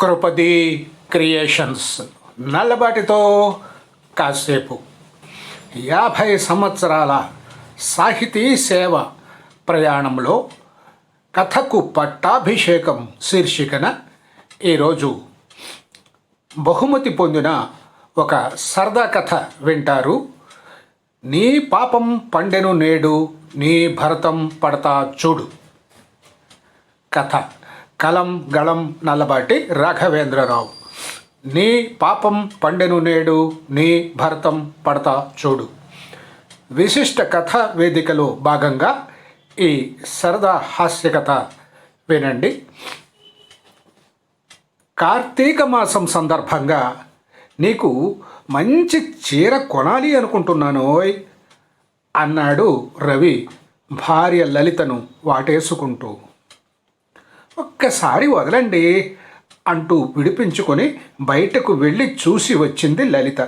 కృపది creations. నల్లబాటితో కాసేపు. యాభై సంవత్సరాల సాహితీ సేవ ప్రయాణంలో కథకు పట్టాభిషేకం శీర్షికన ఈరోజు బహుమతి పొందిన ఒక సరదా కథ వింటారు. నీ పాపం పండెను నేడు నీ భరతం పడతా చూడు. కథ. కలం గళం నల్లబాటి రాఘవేంద్రరావు. నీ పాపం పండెను నేడు నీ భరతం పడతా చూడు. విశిష్ట కథ వేదికలో భాగంగా ఈ సరదా హాస్యకథ వినండి. కార్తీక మాసం సందర్భంగా నీకు మంచి చీర కొనాలి అనుకుంటున్నానోయ్ అన్నాడు రవి భార్య లలితను వాటేసుకుంటూ. ఒక్కసారి వదలండి అంటూ విడిపించుకొని బయటకు వెళ్ళి చూసి వచ్చింది లలిత.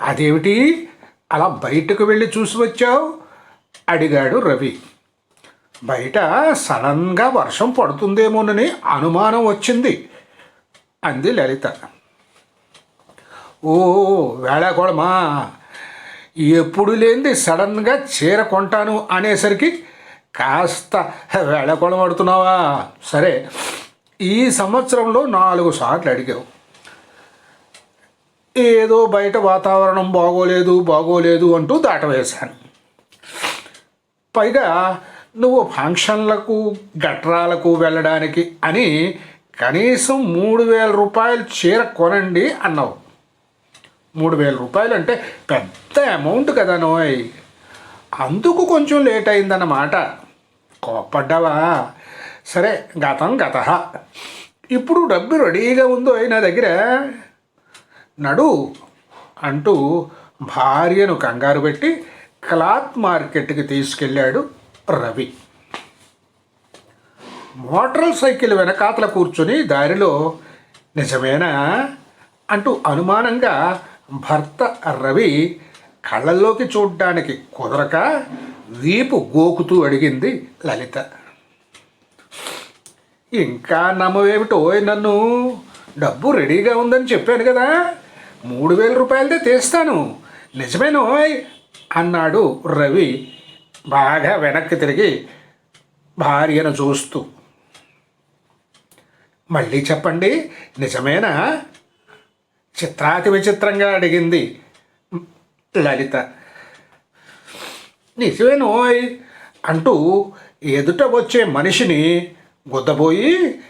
అదేమిటి? అలా బయటకు వెళ్ళి చూసి వచ్చావు? అడిగాడు రవి. బయట సడన్గా వర్షం పడుతుందేమోనని అనుమానం వచ్చింది అంది లలిత. ఓ వేళాకోళమా? ఎప్పుడు లేనిది సడన్గా చీర కొంటాను అనేసరికి కాస్త వేళాకోళం పడుతున్నావా సరే ఈ సంవత్సరంలో నాలుగు సార్లు అడిగావు. ఏదో బయట వాతావరణం బాగోలేదు బాగోలేదు అంటూ దాటవేశాను. పైగా నువ్వు ఫంక్షన్లకు గట్రాలకు వెళ్ళడానికి అని కనీసం మూడు వేల రూపాయలు చీర కొనండి అన్నావు. మూడు వేల రూపాయలు అంటే పెద్ద అమౌంట్ కదా నోయ్. అందుకు కొంచెం లేట్ అయిందన్నమాట. కోప్పడ్డావా సరే గతం గత. ఇప్పుడు డబ్బు రెడీగా ఉందో నా దగ్గర? నడు అంటూ భార్యను కంగారు పెట్టి క్లాత్ మార్కెట్కి తీసుకెళ్ళాడు రవి. మోటార్ సైకిల్ వెనకాతల కూర్చుని దారిలో నిజమేనా? అంటూ అనుమానంగా భర్త రవి కళ్ళల్లోకి చూడ్డానికి కుదరక వీపు గోకుతూ అడిగింది లలిత. ఇంకా నమ్మవేమిటో నన్ను? డబ్బు రెడీగా ఉందని చెప్పాను కదా. మూడు వేల రూపాయలదే తీస్తాను. నిజమేనోయ్ అన్నాడు రవి బాగా వెనక్కి తిరిగి భార్యను చూస్తూ. మళ్ళీ చెప్పండి నిజమేనా? చిత్రాతి విచిత్రంగా అడిగింది లలిత. నిజమేనోయ్ అంటూ ఎదుట వచ్చే మనిషిని గుద్దబోయి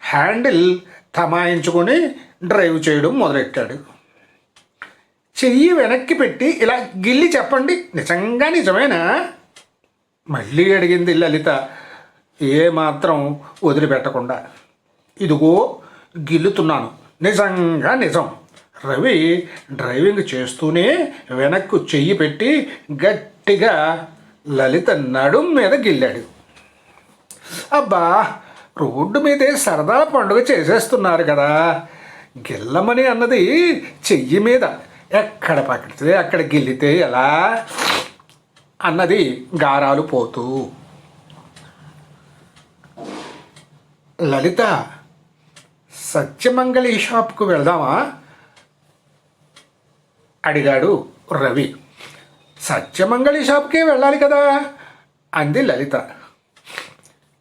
హ్యాండిల్ తమాయించుకొని డ్రైవ్ చేయడం మొదలెట్టాడు. చెయ్యి వెనక్కి పెట్టి ఇలా గిల్లి చెప్పండి. నిజంగా నిజమేనా? మళ్ళీ అడిగింది లలిత. ఏమాత్రం వదిలిపెట్టకుండా. ఇదిగో గిల్లుతున్నాను. నిజంగా నిజం. రవి డ్రైవింగ్ చేస్తూనే వెనక్కు చెయ్యి పెట్టి గట్టిగా లలిత నడుం మీద గిల్లాడు. అబ్బా రోడ్డు మీదే సరదా పండుగ చేసేస్తున్నారు కదా. గిల్లమని అన్నది చెయ్యి మీద. ఎక్కడ పకడితే అక్కడ గిల్లితే ఎలా? అన్నది గారాలు పోతూ. లలిత సత్యమంగళి షాప్కు వెళ్దామా? అడిగాడు రవి. సత్యమంగళి షాప్కే వెళ్ళాలి కదా? అంది లలిత.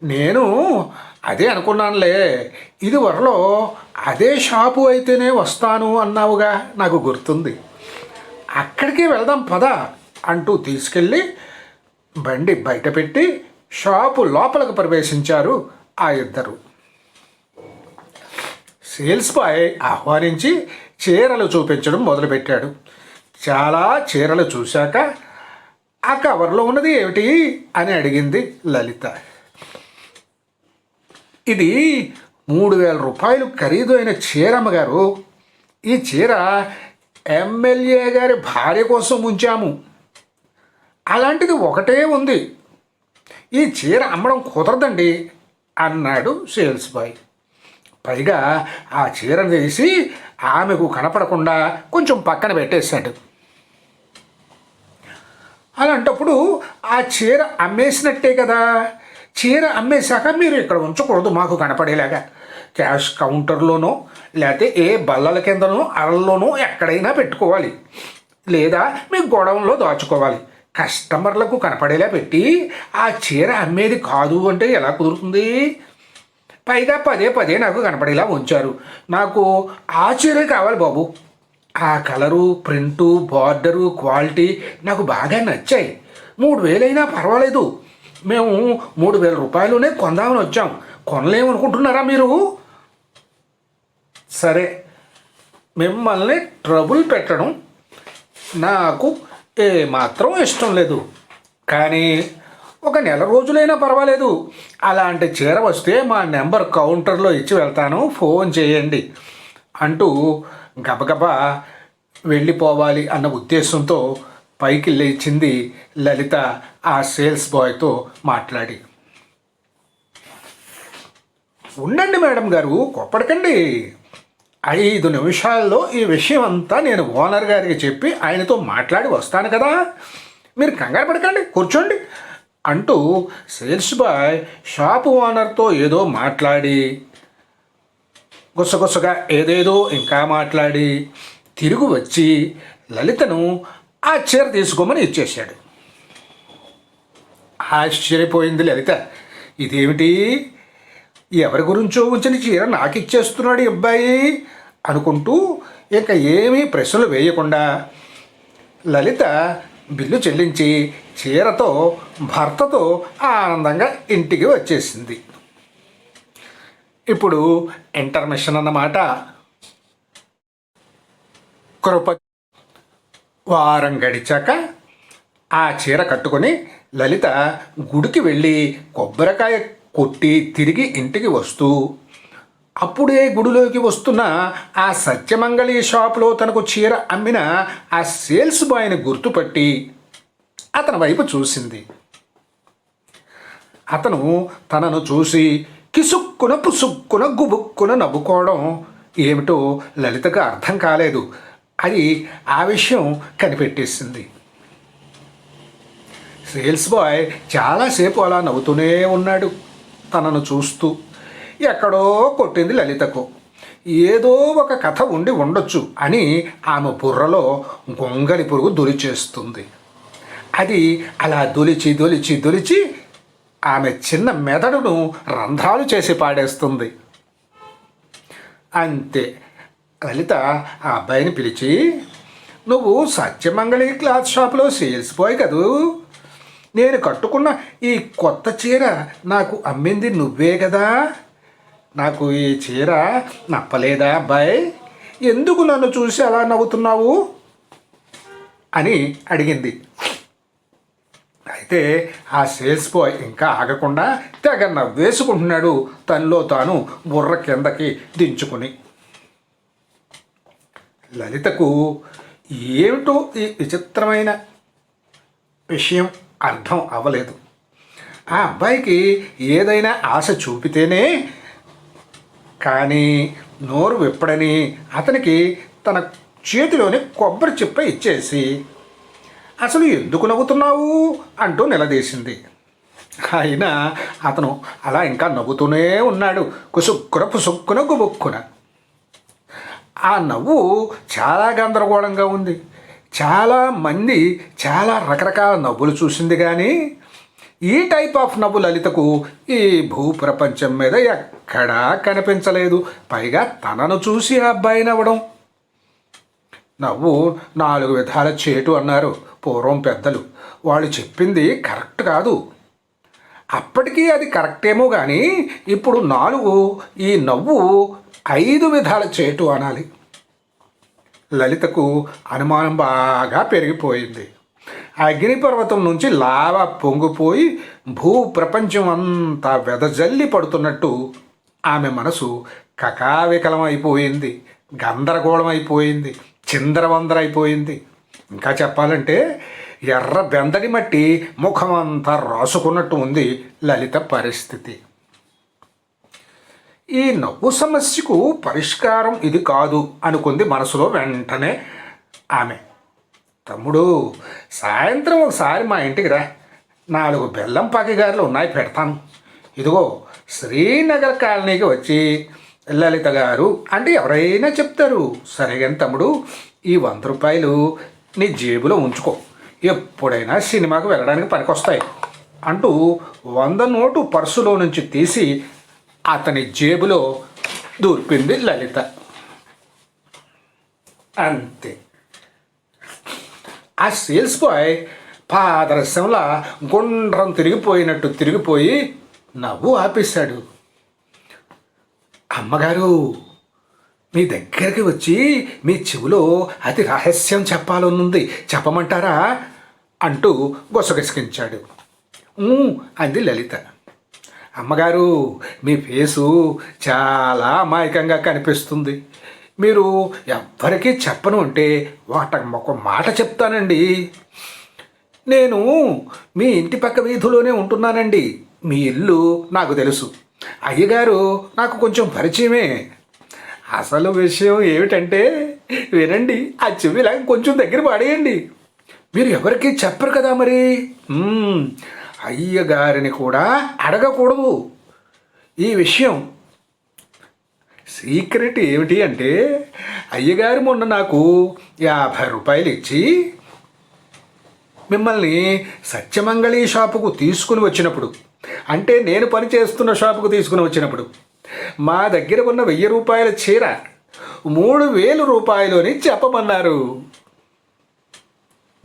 నేను అదే అనుకున్నానులే. ఇది వరలో అదే షాపు అయితేనే వస్తాను అన్నావుగా నాకు గుర్తుంది. అక్కడికి వెళ్దాం పద అంటూ తీసుకెళ్ళి బండి బయట పెట్టి షాపు లోపలికి ప్రవేశించారు ఆ ఇద్దరు. సేల్స్ బాయ్ ఆహ్వానించి చీరలు చూపించడం మొదలుపెట్టాడు. చాలా చీరలు చూశాక ఆ కవర్లో ఉన్నది ఏమిటి? అని అడిగింది లలిత. ఇది మూడు వేల రూపాయలు ఖరీదు అయిన చీర అమ్మగారు. ఈ చీర ఎమ్మెల్యే గారి భార్య కోసం ఉంచాము. అలాంటిది ఒకటే ఉంది. ఈ చీర అమ్మడం కుదరదండి అన్నాడు సేల్స్ బాయ్. పైగా ఆ చీరను తీసి ఆమెకు కనపడకుండా కొంచెం పక్కన పెట్టేశాడు. అలాంటప్పుడు ఆ చీర అమ్మేసినట్టే కదా. చీర అమ్మేశాక మీరు ఇక్కడ ఉంచకూడదు మాకు కనపడేలాగా. క్యాష్ కౌంటర్లోనో లేకపోతే ఏ బల్లల కిందనో అరల్లోనో ఎక్కడైనా పెట్టుకోవాలి. లేదా మీ గొడవంలో దాచుకోవాలి. కస్టమర్లకు కనపడేలా పెట్టి ఆ చీర అమ్మేది కాదు అంటే ఎలా కుదురుతుంది? పైగా పదే పదే నాకు కనపడేలా ఉంచారు. నాకు ఆ చీరే కావాలి బాబు. ఆ కలరు ప్రింటు బార్డరు క్వాలిటీ నాకు బాగా నచ్చాయి. మూడు వేలైనా పర్వాలేదు. మేము మూడు వేల రూపాయలునే కొందామని వచ్చాం. కొనలేమనుకుంటున్నారా మీరు? సరే మిమ్మల్ని ట్రబుల్ పెట్టడం నాకు ఏమాత్రం ఇష్టం లేదు. కానీ ఒక నెల రోజులైనా పర్వాలేదు. అలాంటి చీర వస్తే మా నెంబర్ కౌంటర్లో ఇచ్చి వెళ్తాను. ఫోన్ చేయండి. అంటూ గబగబా వెళ్ళిపోవాలి అన్న ఉద్దేశంతో పైకి లేచింది లలిత ఆ సేల్స్ బాయ్తో మాట్లాడి. ఉండండి మేడం గారు కొప్పడకండి. ఐదు నిమిషాల్లో ఈ విషయం అంతా నేను ఓనర్ గారికి చెప్పి ఆయనతో మాట్లాడి వస్తాను కదా. మీరు కంగారు పడకండి కూర్చోండి అంటూ సేల్స్ బాయ్ షాపు ఓనర్తో ఏదో మాట్లాడి గుసగుసగా ఏదేదో ఇంకా మాట్లాడి తిరిగి వచ్చి లలితను ఆ చీర తీసుకోమని ఇచ్చేశాడు. ఆశ్చర్యపోయింది లలిత. ఇదేమిటి? ఎవరి గురించో ఉంచిన చీర నాకు ఇచ్చేస్తున్నాడు ఈ అబ్బాయి అనుకుంటూ ఇక ఏమీ ప్రశ్నలు వేయకుండా లలిత బిల్లు చెల్లించి చీరతో భర్తతో ఆనందంగా ఇంటికి వచ్చేసింది. ఇప్పుడు ఇంటర్మిషన్ అన్నమాట. కృప వారం గడిచాక ఆ చీర కట్టుకొని లలిత గుడికి వెళ్ళి కొబ్బరికాయ కొట్టి తిరిగి ఇంటికి వస్తూ అప్పుడే గుడిలోకి వస్తున్న ఆ సత్యమంగళి షాప్లో తనకు చీర అమ్మిన ఆ సేల్స్ బాయ్ని గుర్తుపట్టి అతని వైపు చూసింది. అతను తనను చూసి కిసుక్కున పుసుక్కున గుబుక్కున నవ్వుకోవడం ఏమిటో లలితకు అర్థం కాలేదు. అది ఆ విషయం కనిపెట్టేసింది. సేల్స్ బాయ్ చాలాసేపు అలా నవ్వుతూనే ఉన్నాడు. తనను చూస్తూ ఎక్కడో కొట్టింది లలితకు. ఏదో ఒక కథ ఉండి ఉండొచ్చు అని ఆమె బుర్రలో గొంగలి పురుగు దొలిచేస్తుంది. అది అలా దొలిచి దొలిచి దొలిచి ఆమె చిన్న మెదడును రంధ్రాలు చేసి పాడేస్తుంది. అంతే. లలిత ఆ అబ్బాయిని పిలిచి నువ్వు సత్యమంగళి క్లాత్ షాప్లో సేల్స్ బాయ్ కదూ? నేను కట్టుకున్న ఈ కొత్త చీర నాకు అమ్మింది నువ్వే కదా? నాకు ఈ చీర నప్పలేదా అబ్బాయి? ఎందుకు నన్ను చూసి అలా నవ్వుతున్నావు? అని అడిగింది. అయితే ఆ సేల్స్ బాయ్ ఇంకా ఆగకుండా తెగ నవ్వేసుకుంటున్నాడు తనలో తాను బుర్ర కిందకి దించుకుని. లలితకు ఏమిటో ఈ విచిత్రమైన విషయం అర్థం అవ్వలేదు. ఆ అబ్బాయికి ఏదైనా ఆశ చూపితేనే కానీ నోరు విప్పడని అతనికి తన చేతిలోని కొబ్బరి చిప్ప ఇచ్చేసి అసలు ఎందుకు నవ్వుతున్నావు? అంటూ నిలదీసింది. అయినా అతను అలా ఇంకా నవ్వుతూనే ఉన్నాడు. కుసుక్కున పుసుక్కున గుబుక్కున. ఆ నవ్వు చాలా గందరగోళంగా ఉంది. చాలా మంది చాలా రకరకాల నవ్వులు చూసింది కానీ ఈ టైప్ ఆఫ్ నవ్వు లలితకు ఈ భూప్రపంచం మీద ఎక్కడా కనిపించలేదు. పైగా తనను చూసి ఆ అబ్బాయి నవ్వడం నవ్వు నాలుగు విధాల చేటు అన్నారు పూర్వం పెద్దలు. వాళ్ళు చెప్పింది కరెక్ట్ కాదు. అప్పటికీ అది కరెక్టేమో కానీ ఇప్పుడు నాలుగు ఈ నవ్వు ఐదు విధాల చేటు అనాలి. లలితకు అనుమానం బాగా పెరిగిపోయింది. అగ్నిపర్వతం నుంచి లావా పొంగిపోయి భూ ప్రపంచం అంతా వెదజల్లి పడుతున్నట్టు ఆమె మనసు కకావికలం అయిపోయింది గందరగోళం అయిపోయింది చిందరవందరైపోయింది. ఇంకా చెప్పాలంటే ఎర్ర బెందడి మట్టి ముఖమంతా రాసుకున్నట్టు ఉంది లలిత పరిస్థితి. ఈ నవ్వు సమస్యకు పరిష్కారం ఇది కాదు అనుకుంది మనసులో వెంటనే ఆమె. తమ్ముడు సాయంత్రం ఒకసారి మా ఇంటికి రా. నాలుగు బెల్లం పాకిగారులు ఉన్నాయి పెడతాను. ఇదిగో శ్రీనగర్ కాలనీకి వచ్చి లలిత గారు అంటే ఎవరైనా చెప్తారు సరేగాని తమ్ముడు ఈ వంద రూపాయలు నీ జేబులో ఉంచుకో. ఎప్పుడైనా సినిమాకు వెళ్ళడానికి పనికొస్తాయి. అంటూ వంద నోటు పర్సులో నుంచి తీసి అతని జేబులో దూర్పింది లలిత. అంతే. ఆ సేల్స్ బాయ్ పాదరస్యంలా గుండ్రం తిరిగిపోయినట్టు తిరిగిపోయి నవ్వు ఆపేశాడు. అమ్మగారు మీ దగ్గరికి వచ్చి మీ చెవిలో అతి రహస్యం చెప్పాలనుంది. చెప్పమంటారా? అంటూ గొసగసికించాడు. అంది లలిత. అమ్మగారు మీ ఫేసు చాలా అమాయకంగా కనిపిస్తుంది. మీరు ఎవ్వరికీ చెప్పను అంటే వాట ఒక మాట చెప్తానండి. నేను మీ ఇంటి పక్క వీధిలోనే ఉంటున్నానండి. మీ ఇల్లు నాకు తెలుసు. అయ్యగారు నాకు కొంచెం పరిచయమే. అసలు విషయం ఏమిటంటే వినండి ఆ చెవిలా కొంచెం దగ్గర పడేయండి. మీరు ఎవరికీ చెప్పరు కదా మరి? అయ్యగారిని కూడా అడగకూడదు. ఈ విషయం సీక్రెట్ ఏమిటి అంటే అయ్యగారు మొన్న నాకు యాభై రూపాయలు ఇచ్చి మిమ్మల్ని సత్యమంగళి షాపుకు తీసుకుని వచ్చినప్పుడు అంటే నేను పని చేస్తున్న షాపుకు తీసుకుని వచ్చినప్పుడు మా దగ్గర ఉన్న వెయ్యి రూపాయల చీర మూడు వేలు రూపాయలు అని చెప్పమన్నారు.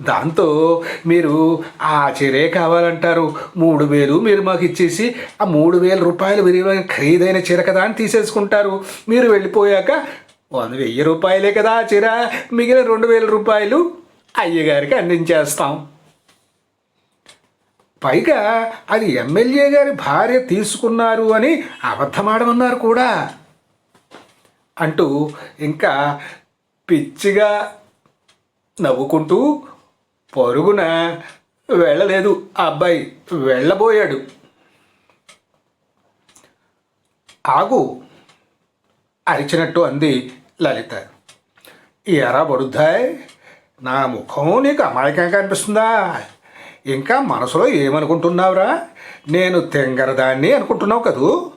దాంతో మీరు ఆ చీరే కావాలంటారు. మూడు వేలు మీరు మాకు ఇచ్చేసి ఆ మూడు వేల రూపాయలు విలువైన ఖరీదైన చీర కదా అని తీసేసుకుంటారు. మీరు వెళ్ళిపోయాక వంద వెయ్యి రూపాయలే కదా ఆ చీర మిగిలిన రెండు వేల రూపాయలు అయ్యగారికి అందించేస్తాం. పైగా అది ఎమ్మెల్యే గారి భార్య తీసుకున్నారు అని అబద్ధమాడమన్నారు కూడా. అంటూ ఇంకా పిచ్చిగా నవ్వుకుంటూ పొరుగున వెళ్ళలేదు. ఆ అబ్బాయి వెళ్ళబోయాడు. ఆగు అరిచినట్టు అంది లలిత. ఎరా బడుద్దాయ్ నా ముఖం నీకు అమాయకంగా అనిపిస్తుందా ఇంకా మనసులో ఏమనుకుంటున్నావురా? నేను తెంగరదాన్ని అనుకుంటున్నావు కదూ?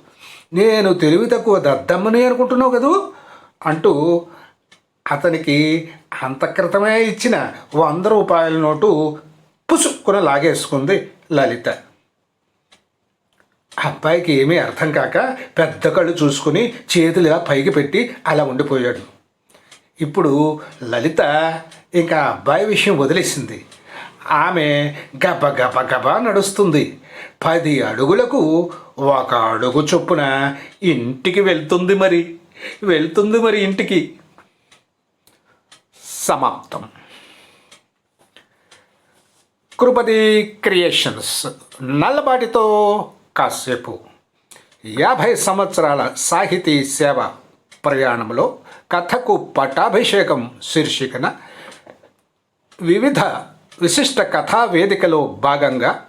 నేను తెలివి తక్కువ దద్దమ్మని అనుకుంటున్నావు కదూ? అంటూ అతనికి అంతక్రితమే ఇచ్చిన వంద రూపాయల నోటు పుసుక్కున లాగేసుకుంది లలిత. అబ్బాయికి ఏమీ అర్థం కాక పెద్ద కళ్ళు చూసుకుని చేతులు ఇలా పైకి పెట్టి అలా ఉండిపోయాడు. ఇప్పుడు లలిత ఇంకా అబ్బాయి విషయం వదిలేసింది. ఆమె గబ గబ గబ నడుస్తుంది. పది అడుగులకు ఒక అడుగు చొప్పున ఇంటికి వెళ్తుంది మరి. వెళ్తుంది మరి ఇంటికి. సమాప్తం. కృపతి క్రియేషన్స్. నల్లబాటితో కాసేపు. యాభై సంవత్సరాల సాహితీ సేవ ప్రయాణంలో కథకు పట్టాభిషేకం శీర్షికన వివిధ విశిష్ట కథా వేదికలో భాగంగా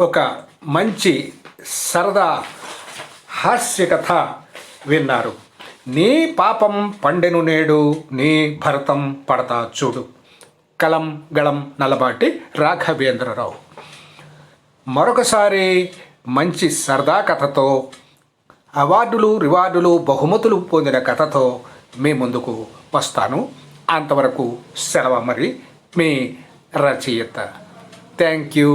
ఒక మంచి సరదా హాస్య కథ విన్నారు. నీ పాపం పండెను నేడు నీ భరతం పడతా చూడు. కలం గళం నలబాటి రాఘవేంద్రరావు. మరొకసారి మంచి సరదా కథతో అవార్డులు రివార్డులు బహుమతులు పొందిన కథతో మీ ముందుకు వస్తాను. అంతవరకు సెలవు మరి. మీ రచయిత. Thank you